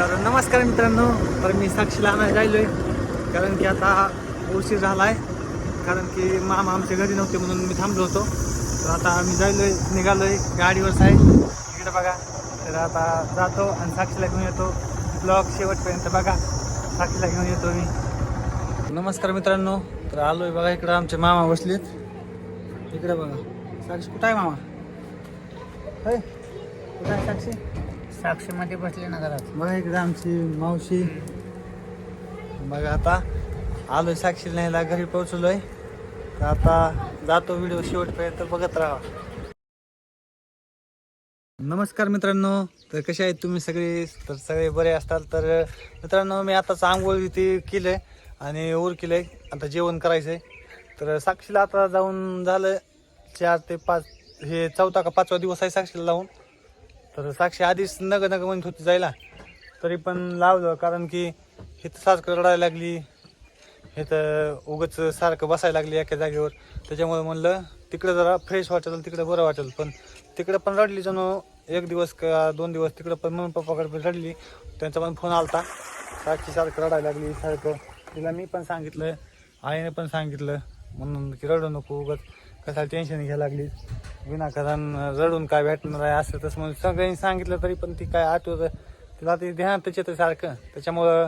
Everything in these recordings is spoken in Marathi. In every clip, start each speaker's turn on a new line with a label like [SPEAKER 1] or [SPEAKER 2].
[SPEAKER 1] तर नमस्कार मित्रांनो. तर मी साक्षीला आणायला आहे कारण की आता उशीर झाला आहे कारण की मामा आमच्या घरी नव्हते म्हणून मी थांबलो होतो. तर आता आम्ही जायलो आहे निघालो आहे गाडीवर साई तिकडे बघा. तर आता जातो आणि साक्षीला घेऊन येतो. ब्लॉग शेवटपर्यंत बघा. साक्षीला घेऊन येतो मी. नमस्कार मित्रांनो. तर आलो आहे बघा इकडं आमचे मामा बसलेत. इकडे बघा. साक्षी कुठं आहे मामा? होय? कुठं आहे साक्षी?
[SPEAKER 2] साक्षीमध्ये बसले ना घरात.
[SPEAKER 1] बघा इकडे आमची मावशी बघा आता आलोय साक्षी नाहीला घरी पोहोचलोय. तर आता जातो व्हिडिओ शेवटपर्यंत बघत राहा. नमस्कार मित्रांनो तर कसे आहेत तुम्ही सगळे? तर सगळे बरे असताल तर मित्रांनो मी आताच आंघोळ इथे केलंय आणि ओर केलंय. आता जेवण करायचंय. तर साक्षीला आता जाऊन झालं चार ते पाच हे चौथा का पाचवा दिवस आहे साक्षीला लावून. तर साक्षी आधीच नग नग म्हणत होती जायला. तरी पण लावलं कारण की हे तर सारखं रडायला लागली. हे तर उगच सारखं बसायला लागली एका जागेवर. त्याच्यामुळे म्हणलं तिकडं जरा फ्रेश वाटेल तिकडं बरं वाटेल. पण तिकडं पण रडली जणू एक दिवस का दोन दिवस. तिकडं पण मम्मी पप्पाकडे पण रडली. त्यांचा पण फोन आलता. साक्षी सारखं रडायला लागली सारखं. तिला मी पण सांगितलं आईने पण सांगितलं. म्हणून की रडू नको उगत कशाला टेन्शन घ्यायला लागली विनाकारण रडून काय भेटणार आहे असं तसं म्हणून सगळ्यांनी सांगितलं तरी पण ती काय आठवत तिला ते ध्यान त्याच्यात सारखं. त्याच्यामुळं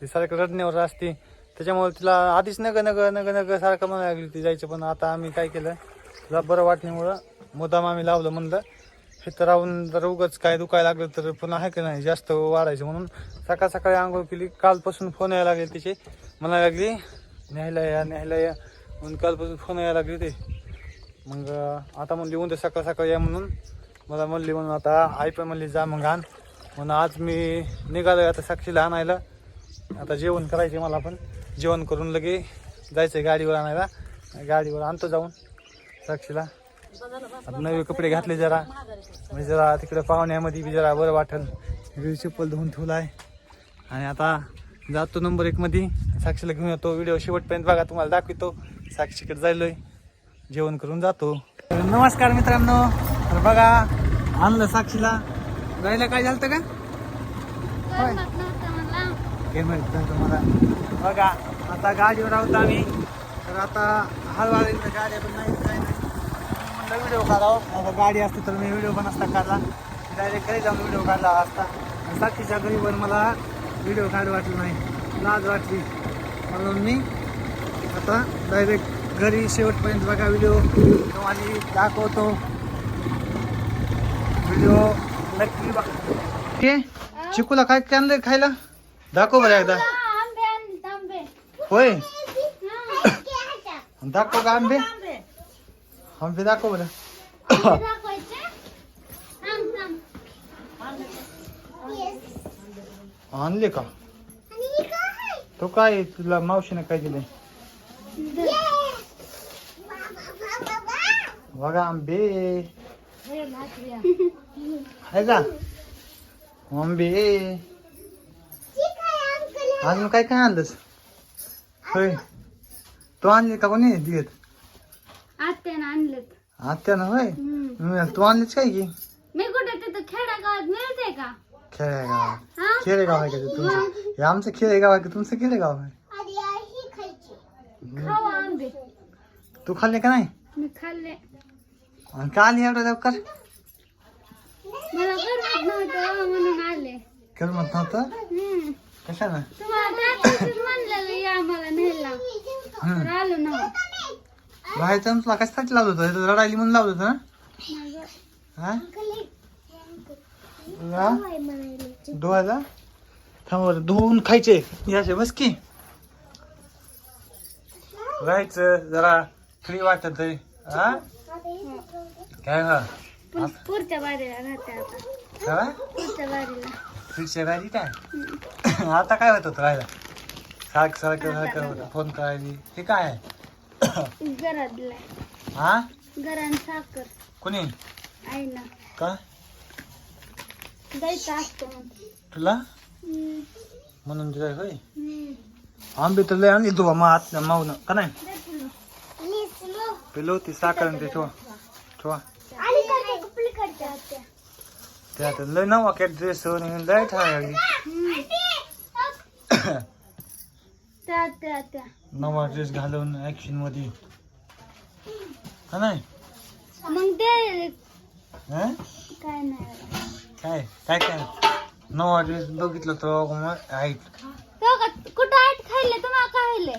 [SPEAKER 1] ती सारखं रडण्यावर असते. त्याच्यामुळे तिला आधीच नग नग नग नग सारखं म्हणायला लागली ती जायचं. पण आता आम्ही काय केलं? तिला बरं वाटण्यामुळं मुद्दाम आम्ही लावलं म्हणलं. हे तर राहून जर उगाच काय दुखायला लागलं तर पुन्हा आहे की नाही? जास्त वाढायचं म्हणून सकाळ सकाळी आंघोळ केली. कालपासून फोन यायला लागले तिचे. म्हणायला लागली न्यायला या न्यायला या. म्हणून कालपासून फोन यायला लागले ते मग आता म्हणली उद्या सकाळ सकाळी या म्हणून. मला म्हणली म्हणून आता आई पण म्हणली जा मग आण. म्हणून आज मी निघालो आता साक्षीला आणायला. आता जेवण करायचे मला पण. जेवण करून लगे जायचं गाडीवर आणायला. गाडीवर आणतो जाऊन साक्षीला. आता नवे कपडे घातले जरा. म्हणजे जरा तिकडे पाहुण्यामध्ये बी जरा बरं वाटेल. व्हिडिओ चप्पल धुवून ठेवला आहे आणि आता जातो नंबर एकमध्ये साक्षीला घेऊन येतो. व्हिडिओ शेवटपर्यंत बघा तुम्हाला दाखवतो. साक्षीकडे जायलोय. जेवण करून जातो. तर नमस्कार मित्रांनो. तर बघा आणलं साक्षीला. जायला काय झालं का? होय. हे माहीत नव्हतं मला. बघा आता गाडीवर आहोत आम्ही. तर आता हळूहळू इथं गाड्या पण नाही काय नाही. म्हणलं व्हिडिओ काढावं. आता गाडी असते तर मी व्हिडिओ पण असता काढला. डायरेक्ट घरी जाऊन व्हिडिओ काढला असता. साक्षीच्या घरी पण मला व्हिडिओ काढ वाटलं नाही. लाज वाटली. म्हणून मी आता डायरेक्ट घरी शेवटपर्यंत बघा व्हिडिओ तुम्हाला दाखवतो. व्हिडिओ नक्की बघा. चिकूला काय काय आणलंय खायला? दाखव बरं एकदा.
[SPEAKER 3] आणले
[SPEAKER 1] होय. दाखव का आंबे? आंबे दाखव बरं. आणले का? तो काय तुला मावशीने काय दिले बघा आंबे. आहे का? आंबे. अजून काय काय आणलंस? होय. तू आणले का कोणी? देत
[SPEAKER 3] आत्यानं आणलेत.
[SPEAKER 1] आत्यानं होय? तू आणलीच काय की?
[SPEAKER 3] मी कुठे? तिथं खेड्यागावात मिळते का?
[SPEAKER 1] खेडेगाव
[SPEAKER 3] हा?
[SPEAKER 1] खेडेगाव आहे का ते तुमचं? हे आमचं खेडेगाव आहे का? तुमचं खेडेगाव आहे?
[SPEAKER 3] खावा आंबे
[SPEAKER 1] तू खाल्ले का नाही?
[SPEAKER 3] मी खाल्ले.
[SPEAKER 1] आणि का आली एवढं लवकर?
[SPEAKER 3] मला करमत नव्हतं म्हणून आले.
[SPEAKER 1] कर म्हणत नव्हतं?
[SPEAKER 3] हम्म.
[SPEAKER 1] कशानं
[SPEAKER 3] तुम्हाला त्याच्याशीच म्हणलेलं या मला न्यायला.
[SPEAKER 1] हम्म.
[SPEAKER 3] तर आलो ना.
[SPEAKER 1] बाहेरचं तुला कशासाठी लावलं होतं? रडायली म्हणून लावलं होतं ना? हा? हा? धुवायला थांब बरं धुवून खायचे. याचे बस की. राहायचं जरा फ्री वाटत हा? काय हा?
[SPEAKER 3] पु- पुढच्या बारीला राहते आता.
[SPEAKER 1] काय?
[SPEAKER 3] पुढच्या बारीला
[SPEAKER 1] गाडी काय? आता काय होत होतं राहायला? सारखं सारखं सारखं होतं फोन करायली. हे काय आहे?
[SPEAKER 3] घरात दिलाय
[SPEAKER 1] हा?
[SPEAKER 3] घरान साखर.
[SPEAKER 1] कोणी?
[SPEAKER 3] आईला
[SPEAKER 1] का?
[SPEAKER 3] असतं म्हणून.
[SPEAKER 1] तुला. म्हणून तुला होय
[SPEAKER 3] हम्म.
[SPEAKER 1] आंबे तर लय आणली तू मग आत मावनं. का नाही. पिलो होती साखर आणि ते
[SPEAKER 3] पलीकडच्या आत्या
[SPEAKER 1] ते आता लय नवा कॅट ड्रेस लय ठरायला लागली नवा ड्रेस घालून ऍक्शनमध्ये. हा नाही?
[SPEAKER 3] मग ते
[SPEAKER 1] हं?
[SPEAKER 3] काय नाही.
[SPEAKER 1] काय? काय काय? नवा ड्रेस बघितलं तर मग हाईट
[SPEAKER 3] तो का कुठं खाल्ले खाल्ले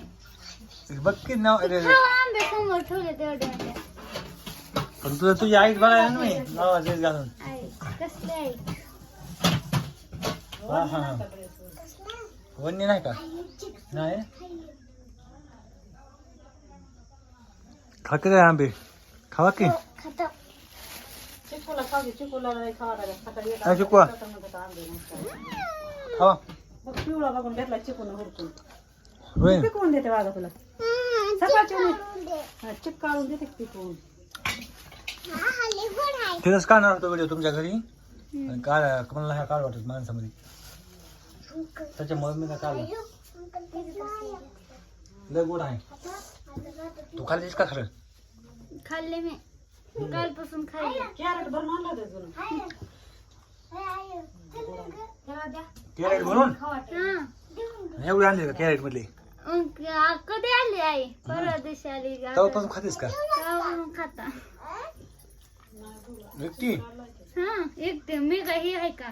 [SPEAKER 1] बघ की नवा
[SPEAKER 3] खावा आंबे समोर ठेवले तेवढे.
[SPEAKER 1] पण तुला तुझी हाईट बघायला ना मी घालून.
[SPEAKER 3] आई. कसले आई?
[SPEAKER 1] हा हा हा. वन्य नाही का? नाही? खा की रे आंबे? खावा की?
[SPEAKER 3] खाता.
[SPEAKER 2] चिकूला खाऊ दे, चिकूला नाही खावा लागेल. सकाळी एक
[SPEAKER 1] काय शिकवा
[SPEAKER 2] म्हणतात आंबे नसतात.
[SPEAKER 1] खावा.
[SPEAKER 2] मग पिवळा बघून घेतला चिकून हुडकून.
[SPEAKER 1] होय
[SPEAKER 2] पिकवून देते वागा तुला. सकाळची हा, चिक काढून देते की पिकवून.
[SPEAKER 1] तिथंच काढणार होतो व्हिडिओ तुमच्या घरी? आणि काढ मला ह्या काढ वाटत माणसामध्ये? त्याच्यामुळे मी काय काढलं लय गोड आहे. तू. खाल्लीस का खरं?
[SPEAKER 3] खाल्ले मी. कालपासून खाल्ले.
[SPEAKER 2] कॅरेट भरून आणला होता जुनं.
[SPEAKER 1] कॅरेट भरून?
[SPEAKER 3] हा
[SPEAKER 1] एवढे आणले का कॅरेट मधले
[SPEAKER 3] आ- कधी आली आई? परवा दिवशी आली?
[SPEAKER 1] तेव्हापासून खातेस का?
[SPEAKER 3] तेव्हापासून खाता.
[SPEAKER 1] व्यक्ती
[SPEAKER 3] हा एकटे. मी का ही आहे का?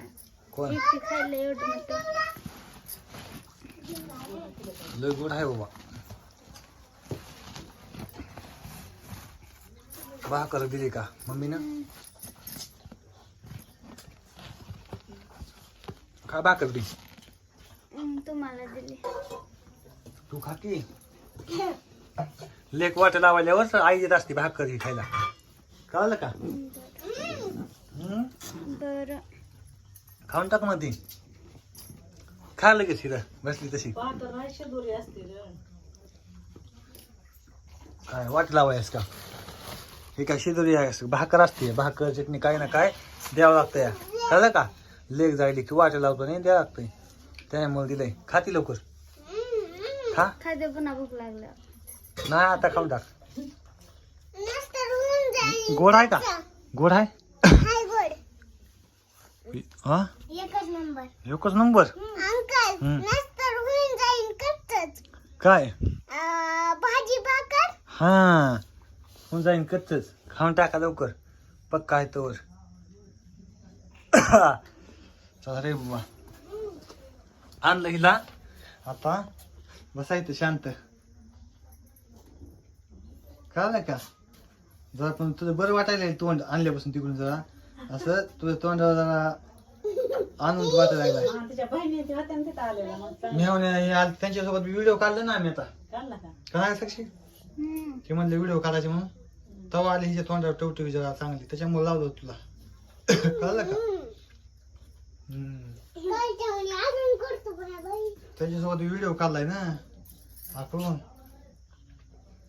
[SPEAKER 1] कोण?
[SPEAKER 3] एकटे खाल्ले एवढं मोठं.
[SPEAKER 1] लय गोड आहे बाबा. भाकर दिली का मम्मीनं? खा भाकर दी
[SPEAKER 3] हम्म, तुम्हाला दिली.
[SPEAKER 1] तू खा की. लेक वाट लावल्यावर आई येत असते भाकर ही खायला. कळलं का? हम्म?
[SPEAKER 3] बर.
[SPEAKER 1] खाऊन टाक मग ती खा लगेच हिरा बसली तशी.
[SPEAKER 2] पाहतो नाही शिदोरी असते रे.
[SPEAKER 1] काय वाट लावायस का? हे काय शिदोरी आहे भाकर असते. भाकर चटणी काय ना काय द्यावं लागतं या. कळलं का? लेक जायली की वाट लावतो नाही द्यावं लागतंय. त्यामुळे दिलंय. खाती लवकर. खा.
[SPEAKER 3] खाद्य पुन्हा भूक लागल्या.
[SPEAKER 1] नाही आता खाऊन टाक गोड आहे का? गोड आहे? हा
[SPEAKER 3] एकच नंबर.
[SPEAKER 1] एकच नंबर?
[SPEAKER 3] अंकल
[SPEAKER 1] हम्म.
[SPEAKER 3] नंतर होऊन जाईल कच्चच.
[SPEAKER 1] काय?
[SPEAKER 3] भाजी भाकर?
[SPEAKER 1] हा. होऊन जाईन कच्चच. खाऊन टाका लवकर. पक्का आहे तोवर. चला रे बाबा आणलं हिला. आता बसायचं शांत कळलं का जरा पण तुझं बरं वाटायला तोंड आणल्यापासून तिकडून जरा असं तुझं तोंडावर जरा आनंद वाटायला लागलाय
[SPEAKER 2] हा, तिच्या बहिणीच्या होत्या ना तिथं आलेल्या मग चांगलं.
[SPEAKER 1] मेहणे हे आल- त्यांच्यासोबत व्हिडिओ काढला ना आम्ही आता
[SPEAKER 2] काढला का
[SPEAKER 1] काय साक्षी. ते म्हणले व्हिडिओ काढायचे म्हणून तवा आली हिच्या तोंडावर टवटवी जरा चांगली त्याच्यामुळे लावलं होतं तुला कळलं का हम्म. त्याच्यासोबत म्हणले काढलाय ना आपण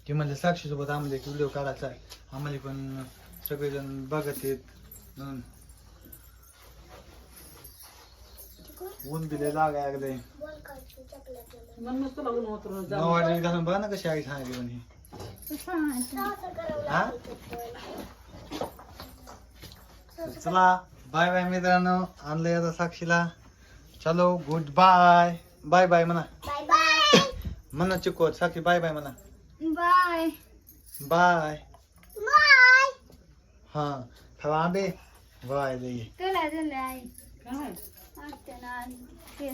[SPEAKER 1] ते म्हणले साक्षीसोबत आम्हाला एक व्हिडिओ काढायचा आहे. आम्हाला पण सगळेजण बघत येत म्हणून ऊन बिले लागाय लागले
[SPEAKER 2] म्हणूनच तुला ऊन उतरून
[SPEAKER 1] घालून बघा ना कशी आई सांगितली म्हणे. हा? तर चला बाय बाय मित्रांनो. आणलंय आता साक्षीला. चलो गुड बाय बाय बाय म्हणा.
[SPEAKER 3] बाय बाय
[SPEAKER 1] म्हणा चिकोर साक्षी बाय बाय म्हणा.
[SPEAKER 3] बाय.
[SPEAKER 1] बाय.
[SPEAKER 3] बाय.
[SPEAKER 1] हा खावा आंबे. बाय
[SPEAKER 3] आई.
[SPEAKER 2] काय?
[SPEAKER 3] वाटते ना आहे